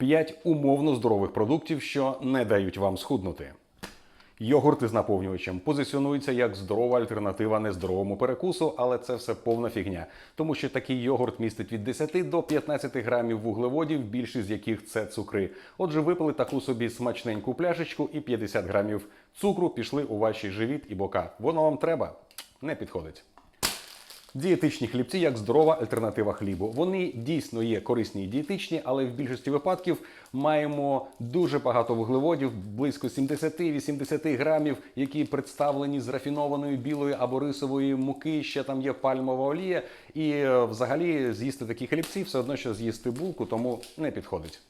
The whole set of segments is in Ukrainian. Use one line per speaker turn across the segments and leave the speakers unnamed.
5 умовно здорових продуктів, що не дають вам схуднути. Йогурти з наповнювачем позиціонуються як здорова альтернатива нездоровому перекусу, але це все повна фігня, тому що такий йогурт містить від 10 до 15 грамів вуглеводів, більшість з яких це цукри. Отже, випили таку собі смачненьку пляшечку і 50 грамів цукру пішли у ваші живіт і бока. Воно вам треба? Не підходить. Дієтичні хлібці як здорова альтернатива хлібу. Вони дійсно є корисні і дієтичні, але в більшості випадків маємо дуже багато вуглеводів, близько 70-80 грамів, які представлені з рафінованої білої або рисової муки. Ще там є пальмова олія. І е, взагалі з'їсти такі хлібці все одно, що з'їсти булку, тому не підходить.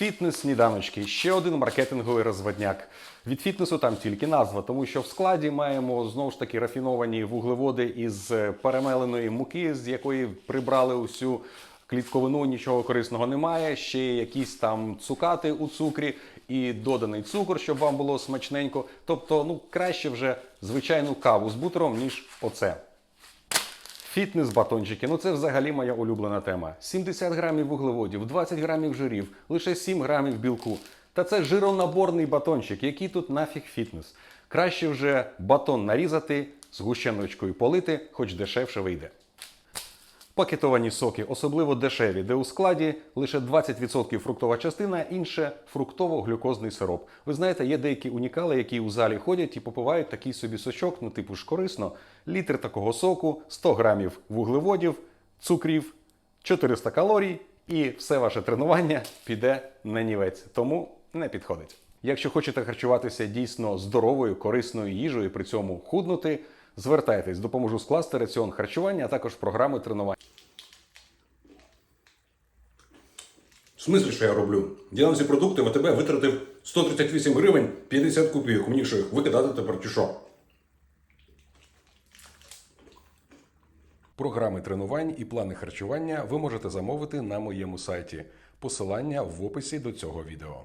Фітнес-сніданочки ще один маркетинговий розводняк. Від фітнесу там тільки назва, тому що в складі маємо знову ж таки рафіновані вуглеводи із е, перемеленої муки, з якої прибрали усю клітковину, нічого корисного немає. Ще якісь там цукати у цукрі і доданий цукор, щоб вам було смачненько. Тобто, ну краще вже звичайну каву з бутером, ніж оце. Фітнес-батончики, ну це взагалі моя улюблена тема. 70 грамів вуглеводів, 20 грамів жирів, лише 7 грамів білку. Та це жиронаборний батончик, який тут нафіг фітнес. Краще вже батон нарізати, згущеночкою полити, хоч дешевше вийде. Пакетовані соки, особливо дешеві, де у складі лише 20% фруктова частина, інше фруктово-глюкозний сироп. Ви знаєте, є деякі унікали, які у залі ходять і попивають такий собі сочок, ну типу ж корисно. Літр такого соку, 100 грамів вуглеводів, цукрів, 400 калорій, і все ваше тренування піде на нівець. Тому не підходить. Якщо хочете харчуватися дійсно здоровою, корисною їжею, при цьому худнути, звертайтесь, допоможу скласти раціон харчування, а також програми тренування.
Смислі, що я роблю? Я на ці продукти в АТБ витратив 138 гривень 50 копійок. Мені що їх викидати тепер чи що?
Програми тренувань і плани харчування ви можете замовити на моєму сайті. Посилання в описі до цього відео.